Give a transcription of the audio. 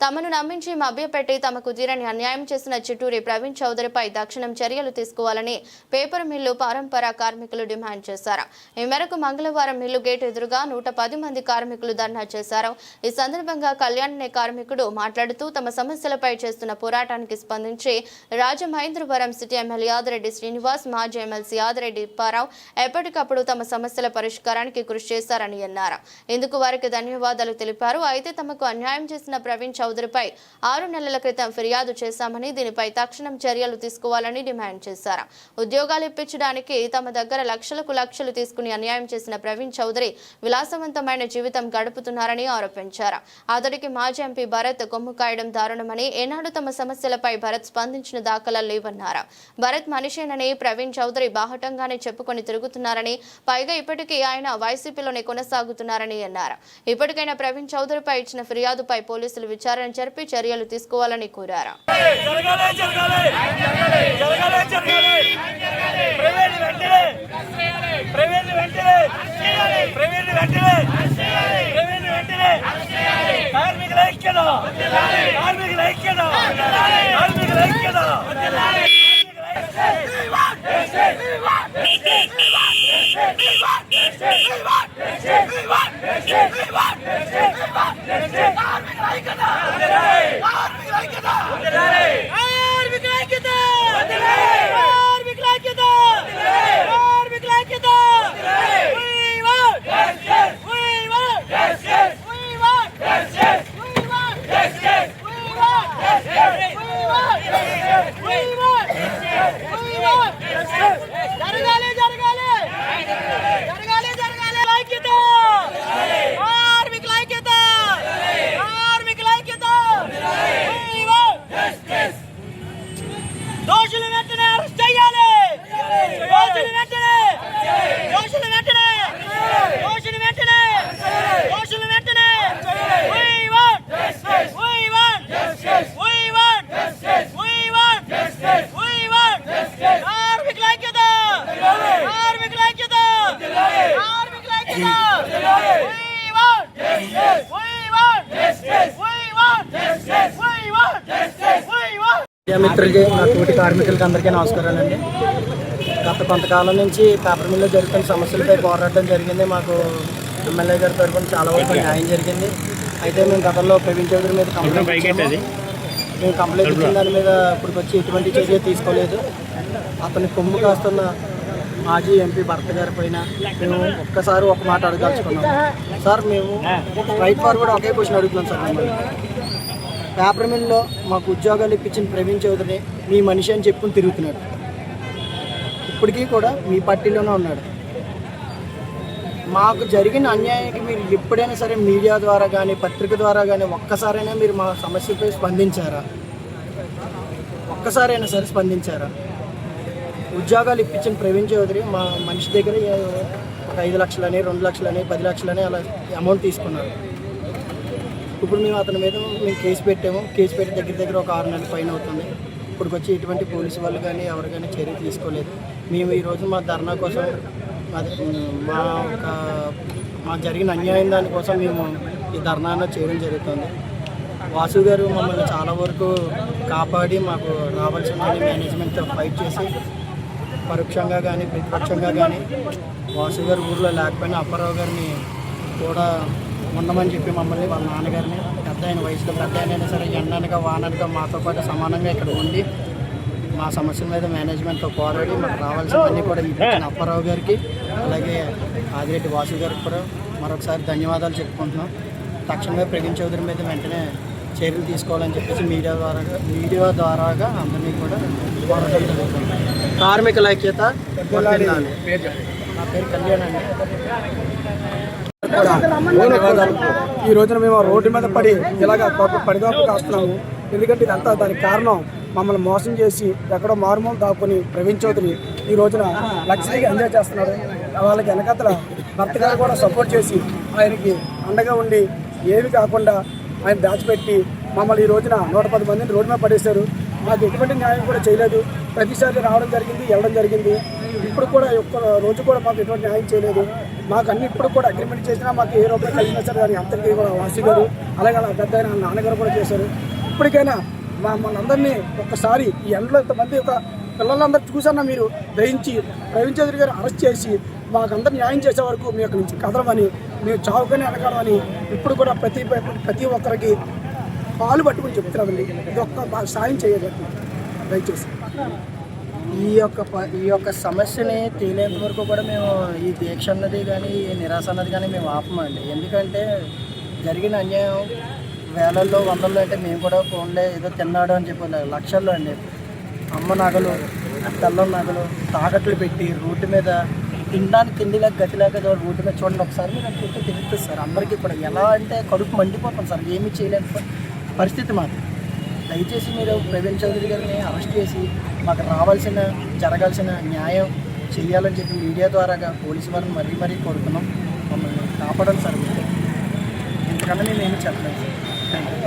తమను నమ్మించి మభ్యపెట్టి తమకు తీరని అన్యాయం చేసిన చిట్టూరి ప్రవీణ్ చౌదరిపై తక్షణం చర్యలు తీసుకోవాలని పేపర్ మిల్లు పారంపర కార్మికులు డిమాండ్ చేశారు. ఈ మేరకు మంగళవారం మిల్లు గేట్ ఎదురుగా నూట పది మంది కార్మికులు ధర్నా చేశారు. ఈ సందర్భంగా కళ్యాణ్ అనే కార్మికుడు మాట్లాడుతూ తమ సమస్యలపై చేస్తున్న పోరాటానికి స్పందించి రాజమహేంద్రవరం సిటీ ఎమ్మెల్యే యాదిరెడ్డి శ్రీనివాస్ మాజీ ఎమ్మెల్సీ యాదిరెడ్డి పారావు ఎప్పటికప్పుడు తమ సమస్యల పరిష్కారానికి కృషి చేశారని అన్నారు. ఇందుకు వారికి ధన్యవాదాలు తెలిపారు. అయితే తమకు అన్యాయం చేసిన ప్రవీణ్ చౌదరిపై ఆరు నెలల క్రితం ఫిర్యాదు చేశామని దీనిపై తక్షణం చర్యలు తీసుకోవాలని డిమాండ్ చేశారు. ఉద్యోగాలు ఇప్పించడానికి తమ దగ్గర లక్షలకు లక్షలు తీసుకుని అన్యాయం చేసిన ప్రవీణ్ చౌదరి విలాసవంతమైన జీవితం గడుపుతున్నారని ఆరోపించారు. అతడికి మాజీ ఎంపీ భరత్ కొమ్ము కాయడం దారుణమని ఏనాడు తమ సమస్యలపై భరత్ స్పందించిన దాఖలాలు లేవన్నారు. భరత్ మనిషేనని ప్రవీణ్ చౌదరి బాహటంగానే చెప్పుకొని తిరుగుతున్నారని పైగా ఇప్పటికీ ఆయన వైసీపీలోనే కొనసాగుతున్నారని అన్నారు. ఇప్పటికైనా ప్రవీణ్ చౌదరిపై ఇచ్చిన ఫిర్యాదుపై పోలీసులు విచారణ విచారణ జరిపి చర్యలు తీసుకోవాలని కోరారు కార్మికుల ఐక్యత కార్మికుల ఐక్యత కార్మికుల ఐక్యత Take it back! మిత్రులకి నా తోటి కార్మికులకి అందరికీ నమస్కారాలండి. గత కొంతకాలం నుంచి పేపర్ మిల్లో జరుగుతున్న సమస్యలపై పోరాటం జరిగింది. మాకు ఎమ్మెల్యే గారి తరఫున చాలా వరకు న్యాయం జరిగింది. అయితే మేము గతంలో ప్రవీణ్ చౌదరి మీద కంప్లైంట్ ఇచ్చాము. మేము కంప్లైంట్ ఇచ్చిన దాని మీద ఇప్పుడు వచ్చి ఎటువంటి చర్య తీసుకోలేదు. అతని కొమ్ము కాస్తున్న మాజీ ఎంపీ భర్త గారి పైన మేము ఒక్కసారి ఒక మాట అడగాల్చుకున్నాం. సార్ మేము రైట్ ఫార్వర్డ్ ఒకే క్వశ్చన్ అడుగుతున్నాం సార్ మిమ్మల్ని. పేపర్ మిల్లో మాకు ఉద్యోగాలు ఇప్పించిన ప్రవీణ్ చౌదరి మీ మనిషి అని చెప్పుకుని తిరుగుతున్నాడు. ఇప్పటికీ కూడా మీ పార్టీలోనే ఉన్నాడు. మాకు జరిగిన అన్యాయానికి మీరు ఎప్పుడైనా సరే మీడియా ద్వారా కానీ పత్రిక ద్వారా కానీ ఒక్కసారైనా మీరు మా సమస్యపై స్పందించారా? ఒక్కసారైనా సరే స్పందించారా? ఉద్యోగాలు ఇప్పించిన ప్రవీణ్ చౌదరి మా మనిషి దగ్గర ఒక ఐదు లక్షలని రెండు లక్షలని పది లక్షలని అలా అమౌంట్ తీసుకున్నారు. ఇప్పుడు మేము అతని మీద మేము కేసు పెట్టాము. కేసు పెట్టి దగ్గర దగ్గర ఒక ఆరు నెలల పైన అవుతుంది. ఇప్పుడు వచ్చి ఎటువంటి పోలీసు వాళ్ళు కానీ ఎవరు కానీ చర్య తీసుకోలేదు. మేము ఈరోజు మా ధర్నా కోసం మా ఒక మా జరిగిన అన్యాయం దానికోసం మేము ఈ ధర్నా చేయడం జరుగుతుంది. వాసు గారు మమ్మల్ని చాలా వరకు కాపాడి మాకు రావాల్సిన మేనేజ్మెంట్తో ఫైట్ చేసి పరోక్షంగా కానీ ప్రతిపక్షంగా కానీ వాసు గారు ఊర్లో లేకపోయినా అప్పారావు గారిని కూడా ఉండమని చెప్పి మమ్మల్ని వాళ్ళ నాన్నగారిని పెద్ద ఆయన వయసులో పెద్ద అయినా సరే ఎండనగా వాననగా మాతో పాటు సమానంగా ఇక్కడ ఉండి మా సమస్యల మీద మేనేజ్మెంట్తో పోరాడి మాకు రావాల్సినవన్నీ కూడా ఇప్పించిన అప్పారావు గారికి అలాగే ఆదిరెడ్డి వాసు గారికి కూడా మరొకసారి ధన్యవాదాలు చెప్పుకుంటున్నాం. తక్షణమే ప్రవీణ్ చౌదరి మీద వెంటనే చర్యలు తీసుకోవాలని చెప్పేసి మీడియా ద్వారా మీడియా ద్వారాగా అందరినీ కూడా కోరడం జరుగుతుంది కార్మికుల ఐక్యత వర్ధిల్లాలి. నా పేరు కళ్యాణ్ అండి. ధన్యవాదాలు ఈ రోజున మేము రోడ్డు మీద పడి ఇలాగ పడిదాపు కాస్తున్నాము. ఎందుకంటే ఇదంతా దానికి కారణం. మమ్మల్ని మోసం చేసి ఎక్కడో మారుమూలు దాక్కుని ప్రవీణ్ చౌదరి ఈ రోజున లగ్జరీగా ఎంజాయ్ చేస్తున్నారు. వాళ్ళకి వెనకతల భర్త గారు కూడా సపోర్ట్ చేసి ఆయనకి అండగా ఉండి ఏమి కాకుండా ఆయన దాచిపెట్టి మమ్మల్ని ఈ రోజున నూట పది మందిని రోడ్డు మీద పడేశారు. మాకు ఎటువంటి న్యాయం కూడా చేయలేదు. ప్రతిసారి రావడం జరిగింది వెళ్ళడం జరిగింది. ఇప్పుడు కూడా ఒక్క రోజు కూడా మాకు ఎటువంటి న్యాయం చేయలేదు. మాకు అన్ని ఇప్పుడు కూడా అగ్రిమెంట్ చేసినా మాకు ఏ రూపాయలు కలిగినా సరే దానికి అంతటికీ కూడా వాసి గారు అలాగే అలా పెద్ద ఆయన నాన్నగారు కూడా చేశారు. ఇప్పటికైనా మా మనందరినీ ఒక్కసారి ఈ ఎండలో ఇంతమంది ఒక పిల్లలందరూ చూసన్నా మీరు? దయించి ప్రవీణ్ చౌదరి గారు అరెస్ట్ చేసి మాకందరూ న్యాయం చేసే వరకు మీ యొక్క నుంచి కదలమని మేము చావుకొని అడగడమని ఇప్పుడు కూడా ప్రతి ప్రతి ఒక్కరికి పాలు పట్టుకుని చెప్తున్నామండి. ఇది ఒక్క బాగా సాయం చేయగలుగుతున్నాం దయచేసి. ఈ యొక్క ప- ఈ యొక్క సమస్యని తేలేంత వరకు కూడా మేము ఈ దీక్ష అన్నది కానీ ఈ నిరాశ అన్నది కానీ మేము ఆపమండి. ఎందుకంటే జరిగిన అన్యాయం వేలల్లో వందల్లో అంటే మేము కూడా ఫోన్లే ఏదో తిన్నాడు అని చెప్పి లక్షల్లో అండి. అమ్మ నగలు తెల్లం నగలు తాకట్లు పెట్టి రోడ్డు మీద తినడానికి తిండి లేక గతి లేక రోడ్డు మీద చూడండి. ఒకసారి మీరు అనుకుంటే తిరుగుతుంది సార్. అందరికీ కూడా ఎలా అంటే కడుపు మండిపోతుంది సార్. ఏమీ చేయలేని పరిస్థితి మాకు దయచేసి మీరు ప్రవీణ్ చౌదరి గారిని అరెస్ట్ చేసి మాకు రావాల్సిన జరగాల్సిన న్యాయం చేయాలని చెప్పి మీడియా ద్వారాగా పోలీసు వారిని మరీ మరీ కోరుతున్నాం. మమ్మల్ని కాపాడాలి సార్ ఇంతకన్నా మేము ఏమి చెప్పలేదు. Sir thank you